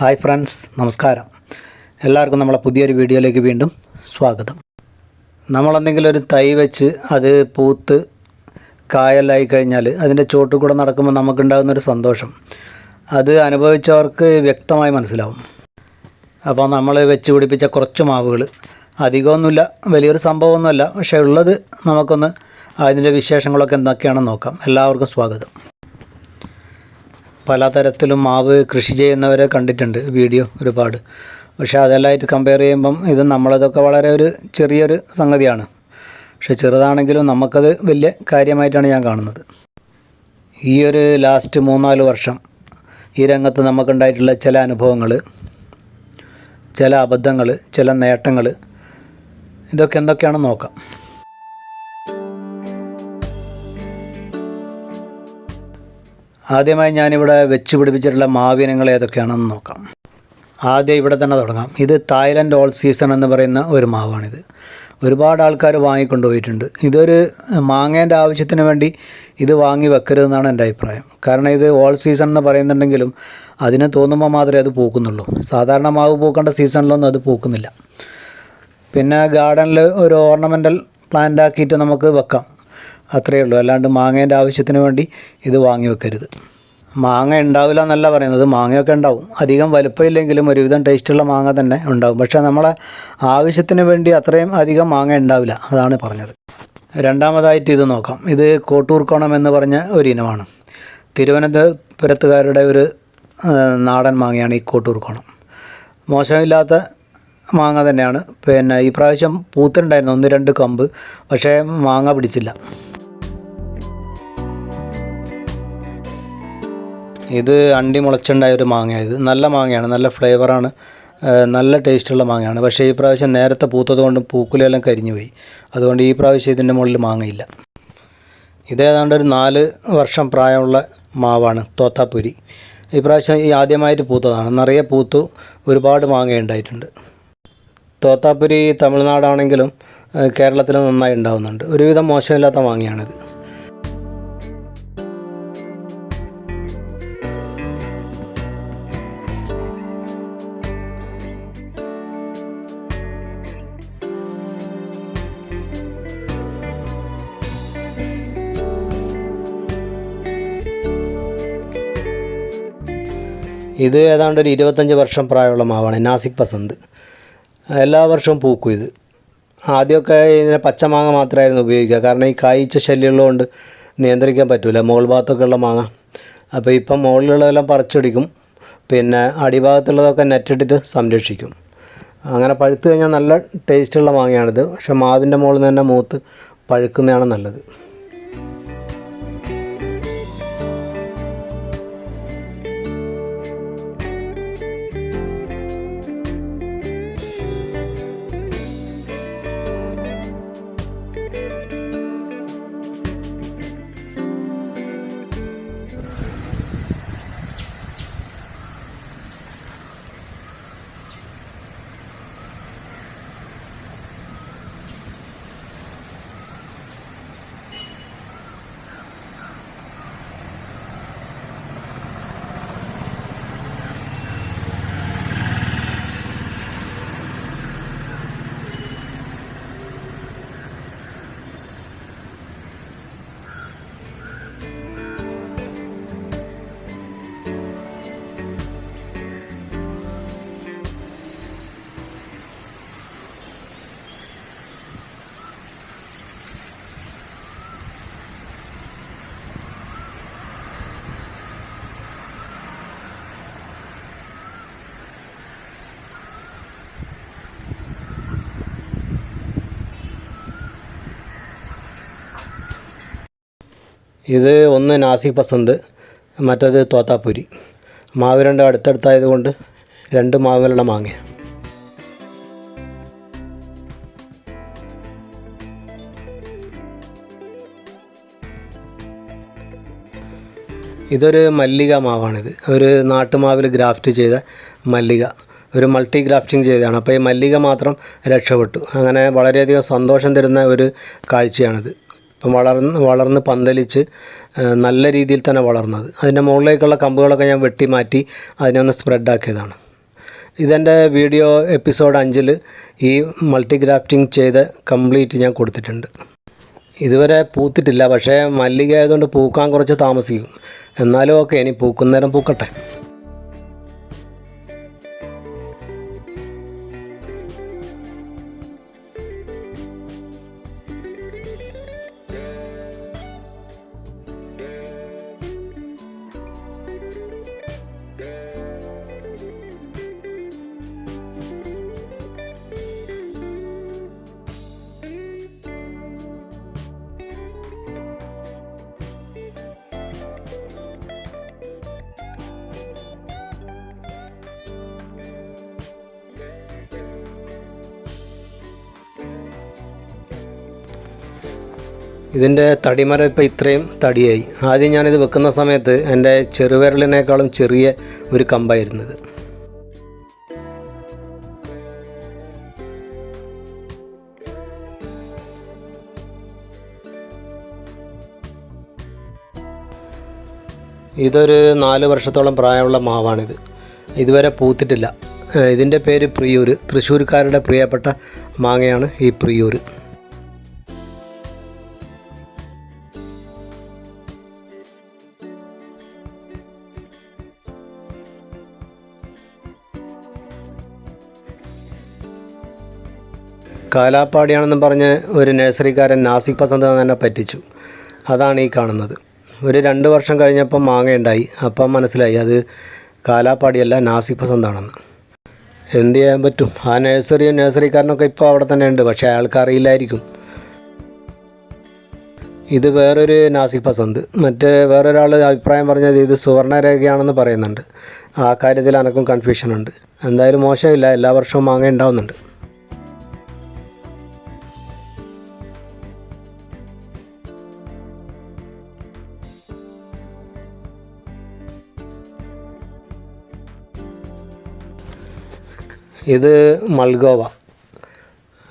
Hi friends നമസ്കാരം. എല്ലാവർക്കും നമ്മളെ പുതിയൊരു വീഡിയോയിലേക്ക് വീണ്ടും സ്വാഗതം. നമ്മളെന്തെങ്കിലും ഒരു തൈ വെച്ച് അത് പൂത്ത് കായലായി കഴിഞ്ഞാൽ അതിന്റെ ചോട്ടിൽ കൂടെ നടക്കുമ്പോൾ നമുക്കുണ്ടാകുന്ന ഒരു സന്തോഷം. അത് അനുഭവിച്ചവർക്ക് വ്യക്തമായി മനസ്സിലാവും. അപ്പോൾ നമ്മൾ വെച്ച് പിടിപ്പിച്ച കുറച്ച് മാവുകൾ അധികമൊന്നുമില്ല വലിയൊരു സംഭവമൊന്നുമല്ല. പക്ഷേ ഉള്ളത് നമുക്കൊന്ന് അതിന്റെ വിശേഷങ്ങളൊക്കെ എന്തൊക്കെയാണെന്ന് നോക്കാം. എല്ലാവർക്കും സ്വാഗതം. പലതരത്തിലും മാവ് കൃഷി ചെയ്യുന്നവരെ കണ്ടിട്ടുണ്ട് വീഡിയോ ഒരുപാട്. പക്ഷെ അതെല്ലാമായിട്ട് കമ്പയർ ചെയ്യുമ്പം ഇത് നമ്മളതൊക്കെ വളരെ ഒരു ചെറിയൊരു സംഗതിയാണ്. പക്ഷേ ചെറുതാണെങ്കിലും നമുക്കത് വലിയ കാര്യമായിട്ടാണ് ഞാൻ കാണുന്നത്. ഈ ഒരു ലാസ്റ്റ് മൂന്നാൽ വർഷം ഈ രംഗത്ത് നമുക്കുണ്ടായിട്ടുള്ള ചില അനുഭവങ്ങൾ ചില അബദ്ധങ്ങൾ ചില നേട്ടങ്ങൾ ഇതൊക്കെ എന്തൊക്കെയാണെന്ന് നോക്കാം. ആദ്യമായി ഞാനിവിടെ വെച്ച് പിടിപ്പിച്ചിട്ടുള്ള മാവിനങ്ങൾ ഏതൊക്കെയാണെന്ന് നോക്കാം. ആദ്യം ഇവിടെ തന്നെ തുടങ്ങാം. ഇത് തായ്ലൻഡ് ഓൾ സീസൺ എന്ന് പറയുന്ന ഒരു മാവാണിത്. ഒരുപാട് ആൾക്കാർ വാങ്ങിക്കൊണ്ടുപോയിട്ടുണ്ട്. ഇതൊരു മാങ്ങേന്റെ ആവശ്യത്തിന് വേണ്ടി ഇത് വാങ്ങി വെക്കരുതെന്നാണ് എന്റെ അഭിപ്രായം. കാരണം ഇത് ഓൾ സീസൺ എന്ന് പറയുന്നുണ്ടെങ്കിലും അതിന് തോന്നുമ്പോൾ മാത്രമേ അത് പൂക്കുന്നുള്ളൂ. സാധാരണ മാവ് പൂക്കേണ്ട സീസണിലൊന്നും അത് പൂക്കുന്നില്ല. പിന്നെ ഗാർഡനിൽ ഒരു ഓർണമെന്റൽ പ്ലാന്റ് ആക്കിയിട്ട് നമുക്ക് വെക്കാം. അത്രയേ ഉള്ളൂ. അല്ലാണ്ട് മാങ്ങേന്റെ ആവശ്യത്തിന് വേണ്ടി ഇത് വാങ്ങി വെക്കരുത്. മാങ്ങ ഉണ്ടാവില്ല എന്നല്ല പറയുന്നത്. മാങ്ങയൊക്കെ ഉണ്ടാവും. അധികം വലുപ്പമില്ലെങ്കിലും ഒരുവിധം ടേസ്റ്റുള്ള മാങ്ങ തന്നെ ഉണ്ടാവും. പക്ഷേ നമ്മളെ ആവശ്യത്തിന് വേണ്ടി അത്രയും അധികം മാങ്ങ ഉണ്ടാവില്ല. അതാണ് പറഞ്ഞത്. രണ്ടാമതായിട്ട് ഇത് നോക്കാം. ഇത് കോട്ടൂർക്കോണം എന്ന് പറഞ്ഞ ഒരു ഇനമാണ്. തിരുവനന്തപുരത്തുകാരുടെ ഒരു നാടൻ മാങ്ങയാണ് ഈ കോട്ടൂർക്കോണം മോശമില്ലാത്ത മാങ്ങ തന്നെയാണ്. പിന്നെ ഈ പ്രാവശ്യം പൂത്തുണ്ടായിരുന്നു. ഒന്ന് രണ്ട് കമ്പ്. പക്ഷേ മാങ്ങ പിടിച്ചില്ല. ഇത് അണ്ടി മുളച്ചുണ്ടായ ഒരു മാങ്ങയാണ്. ഇത് നല്ല മാങ്ങയാണ് നല്ല ഫ്ലേവറാണ് നല്ല ടേസ്റ്റുള്ള മാങ്ങയാണ്. പക്ഷേ ഈ പ്രാവശ്യം നേരത്തെ പൂത്തത് കൊണ്ട് പൂക്കുലെല്ലാം കരിഞ്ഞു പോയി അതുകൊണ്ട് ഈ പ്രാവശ്യം ഇതിന്റെ മുകളിൽ മാങ്ങയില്ല. ഇതേതാണ്ട് ഒരു നാല് വർഷം പ്രായമുള്ള മാവാണ് തോത്താപ്പുരി. ഈ പ്രാവശ്യം ഈ ആദ്യമായിട്ട് പൂത്തതാണ്. നിറയെ പൂത്തു ഒരുപാട് മാങ്ങ ഉണ്ടായിട്ടുണ്ട്. തോത്താപ്പുരി തമിഴ്നാടാണെങ്കിലും കേരളത്തിൽ നന്നായി ഉണ്ടാവുന്നുണ്ട്. ഒരുവിധം മോശമില്ലാത്ത മാങ്ങയാണിത്. ഇത് ഏതാണ്ട് ഒരു ഇരുപത്തഞ്ച് വർഷം പ്രായമുള്ള മാവാണ് നാസിക് പസന്ത്. എല്ലാ വർഷവും പൂക്കും ഇത്. ആദ്യമൊക്കെ ഇതിനെ പച്ചമാങ്ങ മാത്രമായിരുന്നു ഉപയോഗിക്കുക. കാരണം ഈ കായ്ച്ച ശല്യമുള്ളതുകൊണ്ട് നിയന്ത്രിക്കാൻ പറ്റില്ല മുകൾ ഭാഗത്തൊക്കെ ഉള്ള മാങ്ങ. അപ്പോൾ ഇപ്പം മുകളിലുള്ളതെല്ലാം പറിച്ചെടുക്കും. പിന്നെ അടിഭാഗത്തുള്ളതൊക്കെ നെറ്റിട്ടിട്ട് സംരക്ഷിക്കും. അങ്ങനെ പഴുത്തു കഴിഞ്ഞാൽ നല്ല ടേസ്റ്റുള്ള മാങ്ങയാണിത്. പക്ഷേ മാവിന്റെ മുകളിൽ നിന്ന് തന്നെ മൂത്ത് പഴുക്കുന്നതാണ് നല്ലത്. ഇത് ഒന്ന് നാസിക് പസന്ത് മറ്റത് തോത്താപ്പുരി. മാവ് രണ്ടും അടുത്തടുത്തായത് കൊണ്ട് രണ്ട് മാവുകളുടെ മാങ്ങ. ഇതൊരു മല്ലിക മാവാണിത്. ഒരു നാട്ടുമാവിൽ ഗ്രാഫ്റ്റ് ചെയ്ത മല്ലിക. ഒരു മൾട്ടി ഗ്രാഫ്റ്റിംഗ് ചെയ്തതാണ്. അപ്പോൾ ഈ മല്ലിക മാത്രം രക്ഷപ്പെട്ടു. അങ്ങനെ വളരെയധികം സന്തോഷം തരുന്ന ഒരു കാഴ്ചയാണിത്. ഇപ്പം വളർന്ന് വളർന്ന് പന്തലിച്ച് നല്ല രീതിയിൽ തന്നെ വളർന്നത്. അതിന്റെ മുകളിലേക്കുള്ള കമ്പുകളൊക്കെ ഞാൻ വെട്ടി മാറ്റി അതിനെ ഒന്ന് സ്പ്രെഡാക്കിയതാണ്. ഇതെന്റെ വീഡിയോ എപ്പിസോഡ് അഞ്ചിൽ ഈ മൾട്ടി ഗ്രാഫ്റ്റിംഗ് ചെയ്ത് കംപ്ലീറ്റ് ഞാൻ കൊടുത്തിട്ടുണ്ട്. ഇതുവരെ പൂത്തിട്ടില്ല പക്ഷേ മല്ലിക ആയതുകൊണ്ട് പൂക്കാൻ കുറച്ച് താമസിക്കും. എന്നാലും ഓക്കെ ഇനി പൂക്കുന്നേരം പൂക്കട്ടെ. ഇതിന്റെ തടിമരം ഇപ്പോൾ ഇത്രയും തടിയായി. ആദ്യം ഞാനിത് വെക്കുന്ന സമയത്ത് എന്റെ ചെറുവിരലിനേക്കാളും ചെറിയ ഒരു കമ്പായിരുന്നത് ഇതൊരു നാല് വർഷത്തോളം പ്രായമുള്ള മാവാണിത്. ഇതുവരെ പൂത്തിട്ടില്ല. ഇതിന്റെ പേര് പ്രിയൂർ തൃശ്ശൂർക്കാരുടെ പ്രിയപ്പെട്ട മാങ്ങയാണ് ഈ പ്രിയൂർ കാലാപ്പാടിയാണെന്നും പറഞ്ഞ് ഒരു നഴ്സറിക്കാരൻ നാസിക് പസന്ത് തന്നെ പറ്റിച്ചു. അതാണ് ഈ കാണുന്നത്. ഒരു രണ്ട് വർഷം കഴിഞ്ഞപ്പം മാങ്ങയുണ്ടായി. അപ്പം മനസ്സിലായി അത് കാലാപ്പാടിയല്ല നാസിക് പസന്താണെന്ന്. എന്ത് ചെയ്യാൻ പറ്റും? ആ നഴ്സറിയും നഴ്സറിക്കാരനൊക്കെ ഇപ്പോൾ അവിടെ തന്നെ ഉണ്ട്. പക്ഷേ അയാൾക്ക് അറിയില്ലായിരിക്കും. ഇത് വേറൊരു നാസിക് പസന്ത്. മറ്റേ വേറൊരാൾ അഭിപ്രായം പറഞ്ഞത് ഇത് സുവർണരേഖയാണെന്ന് പറയുന്നുണ്ട്. ആ കാര്യത്തിൽ അനക്കും കൺഫ്യൂഷൻ ഉണ്ട്. എന്തായാലും മോശമില്ല. എല്ലാ വർഷവും മാങ്ങ ഉണ്ടാവുന്നുണ്ട്. ഇത് മൽഗോവ.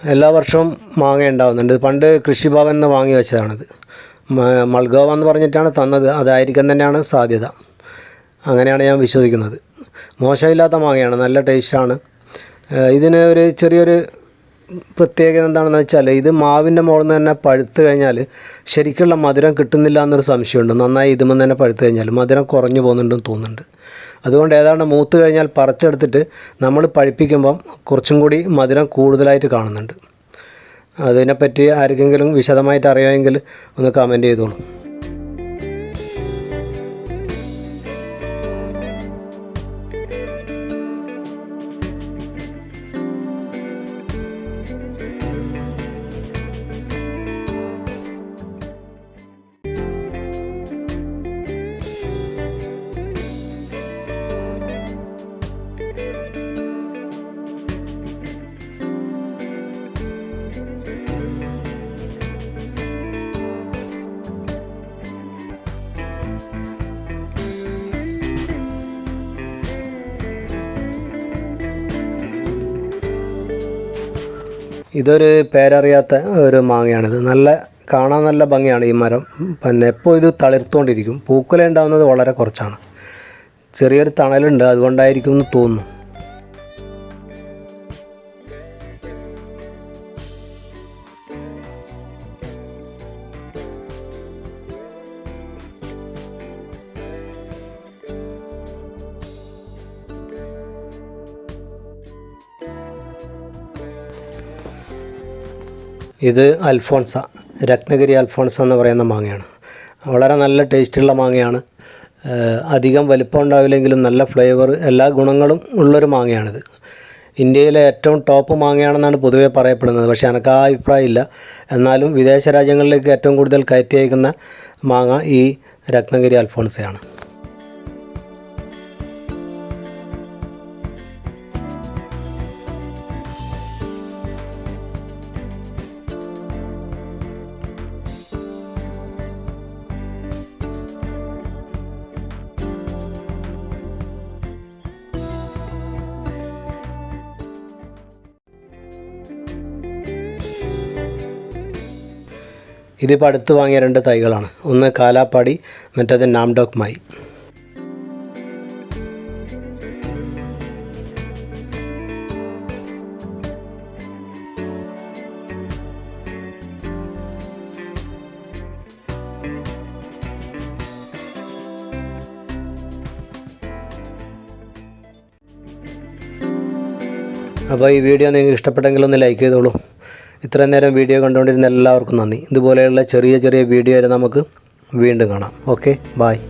എല്ലാ വർഷവും മാങ്ങ ഉണ്ടാവുന്നുണ്ട്. പണ്ട് കൃഷിഭവൻ നിന്ന് വാങ്ങി വെച്ചതാണിത്. മൾഗോവ എന്ന് പറഞ്ഞിട്ടാണ് തന്നത്. അതായിരിക്കും തന്നെയാണ് സാധ്യത. അങ്ങനെയാണ് ഞാൻ വിശ്വസിക്കുന്നത്. മോശമില്ലാത്ത മാങ്ങയാണ്. നല്ല ടേസ്റ്റാണ്. ഇതിന് ഒരു ചെറിയൊരു പ്രത്യേകത എന്താണെന്ന് വെച്ചാൽ ഇത് മാവിന്റെ മുകളിൽ നിന്ന് തന്നെ പഴുത്ത് കഴിഞ്ഞാൽ ശരിക്കുള്ള മധുരം കിട്ടുന്നില്ല എന്നൊരു സംശയമുണ്ട്. നന്നായി ഇതുമെന്ന് തന്നെ പഴുത്ത് കഴിഞ്ഞാൽ മധുരം കുറഞ്ഞു പോകുന്നുണ്ടെന്ന് തോന്നുന്നുണ്ട്. അതുകൊണ്ട് ഏതാണ്ട് മൂത്ത് കഴിഞ്ഞാൽ പറിച്ചെടുത്തിട്ട് നമ്മൾ പഴുപ്പിക്കുമ്പം കുറച്ചും കൂടി മധുരം കൂടുതലായിട്ട് കാണുന്നുണ്ട്. അതിനെപ്പറ്റി ആർക്കെങ്കിലും വിശദമായിട്ട് അറിയാമെങ്കിൽ ഒന്ന് കമന്റ് ചെയ്തോളൂ. ഇതൊരു പേരറിയാത്ത ഒരു മാങ്ങയാണിത്. നല്ല കാണാൻ നല്ല ഭംഗിയാണ് ഈ മരം. പിന്നെ എപ്പോൾ ഇത് തളിർത്തുകൊണ്ടിരിക്കും പൂക്കുല ഉണ്ടാകുന്നത് വളരെ കുറച്ചാണ്. ചെറിയൊരു തണലുണ്ട്. അതുകൊണ്ടായിരിക്കും എന്ന് തോന്നുന്നു. ഇത് അൽഫോൺസ രത്നഗിരി അൽഫോൺസ എന്ന് പറയുന്ന മാങ്ങയാണ്. വളരെ നല്ല ടേസ്റ്റുള്ള മാങ്ങയാണ്. അധികം വലിപ്പം ഉണ്ടാവില്ലെങ്കിലും നല്ല ഫ്ലേവർ എല്ലാ ഗുണങ്ങളും ഉള്ളൊരു മാങ്ങയാണിത്. ഇന്ത്യയിലെ ഏറ്റവും ടോപ്പ് മാങ്ങയാണെന്നാണ് പൊതുവേ പറയപ്പെടുന്നത്. പക്ഷേ എനിക്ക് ആ അഭിപ്രായം ഇല്ല. എന്നാലും വിദേശ രാജ്യങ്ങളിലേക്ക് ഏറ്റവും കൂടുതൽ കയറ്റി അയക്കുന്ന മാങ്ങ ഈ രത്നഗിരി അൽഫോൺസയാണ്. ഇതിപ്പോൾ അടുത്ത് വാങ്ങിയ രണ്ട് തൈകളാണ്. ഒന്ന് കാലാപ്പാടി മറ്റേത് നാംഡോക് മായി അപ്പോൾ ഈ വീഡിയോ നിങ്ങൾക്ക് ഇഷ്ടപ്പെട്ടെങ്കിൽ ഒന്ന് ലൈക്ക് ചെയ്തോളൂ. ഇത്രയും നേരം വീഡിയോ കണ്ടുകൊണ്ടിരുന്ന എല്ലാവർക്കും നന്ദി. ഇതുപോലെയുള്ള ചെറിയ ചെറിയ വീഡിയോ നമുക്ക് വീണ്ടും കാണാം. Okay bye